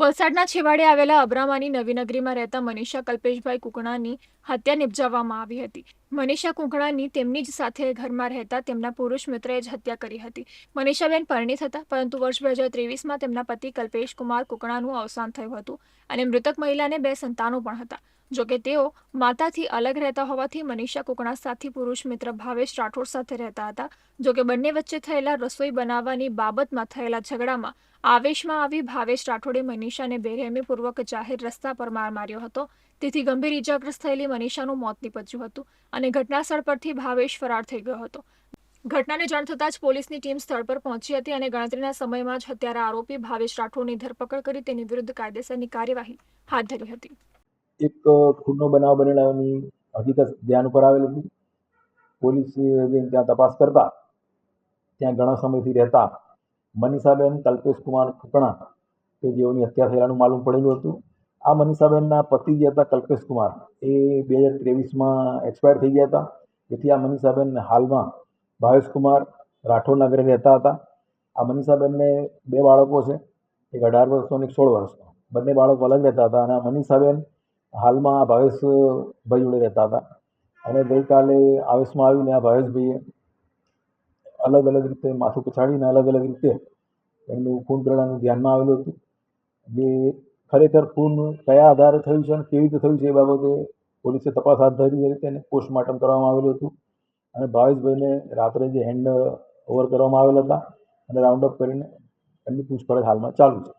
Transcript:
વલસાડના છેવાડે આવેલા અબ્રામાની નવીનગરીમાં રહેતા મનીષા કલ્પેશભાઈ કુકણાની હત્યા નિપજાવવામાં આવી હતી. મનીષા કુકણાની તેમની જ સાથે ઘરમાં રહેતા તેમના પુરુષ મિત્રએ જ હત્યા કરી હતી. મનીષાબેન પરિણીત હતા પરંતુ વર્ષ બે હજાર ત્રેવીસમાં તેમના પતિ કલ્પેશ કુમાર કુકણાનું અવસાન થયું હતું અને મૃતક મહિલાને બે સંતાનો પણ હતા. જોકે તેઓ માતાથી અલગ રહેતા હોવાથી મનીષા કુકણા સાથી પુરુષ મિત્ર ભાવેશ રાઠોડ સાથે રહેતા હતા. જોકે બંને વચ્ચે થયેલા રસોઈ બનાવવાની બાબતમાં થયેલા ઝઘડામાં આવેશમાં આવી ભાવેશ રાઠોડે મનીષાને બેરહેમીપૂર્વક જાહેર રસ્તા પર માર માર્યો હતો. તેથી ગંભીર ઇજાગ્રસ્ત થયેલી મનીષાનું મોત નીપજ્યું હતું અને ઘટનાસ્થળ પરથી ભાવેશ ફરાર થઈ ગયો હતો. ઘટનાને જાણ થતાં જ પોલીસની ટીમ સ્થળ પર પહોંચી હતી અને ગણતરીના સમયમાં જ હત્યારા આરોપી ભાવેશ રાઠોડની ધરપકડ કરી તેની વિરુદ્ધ કાયદેસરની કાર્યવાહી હાથ ધરી હતી. એક ખૂનનો બનાવ બનેલાની હકીકત ધ્યાન ઉપર આવેલી હતી. પોલીસ ત્યાં તપાસ કરતા, ત્યાં ઘણા સમયથી રહેતા મનીષાબેન, કલ્પેશ કુમાર ફુકણા કે જેઓની હત્યા થયેલાનું માલુમ પડેલું હતું. આ મનીષાબેનના પતિ જે હતા કલ્પેશ કુમાર, એ બે હજાર ત્રેવીસમાં એક્સપાયર થઈ ગયા હતા. જેથી આ મનીષાબેન હાલમાં ભાવેશ કુમાર રાઠોડના ઘરે રહેતા હતા. આ મનીષાબેનને બે બાળકો છે, એક અઢાર વર્ષનો અને એક સોળ વર્ષનો. બંને બાળકો અલગ રહેતા હતા અને આ મનીષાબેન હાલમાં આ ભાવેશભાઈ જોડે રહેતા હતા. અને ગઈકાલે આવેશમાં આવીને આ ભાવેશભાઈએ અલગ અલગ રીતે માથું પછાડીને અલગ અલગ રીતે એમનું ખૂન કરવાનું ધ્યાનમાં આવેલું હતું. જે ખરેખર ખૂન કયા આધારે થયું છે અને કેવી રીતે થયું છે એ બાબતે પોલીસે તપાસ હાથ ધરી હતી અને પોસ્ટમોર્ટમ કરવામાં આવેલું હતું. અને ભાવેશભાઈને રાત્રે જે હેન્ડ ઓવર કરવામાં આવેલા હતા અને રાઉન્ડ અપ કરીને એમની પૂછપરછ હાલમાં ચાલુ છે.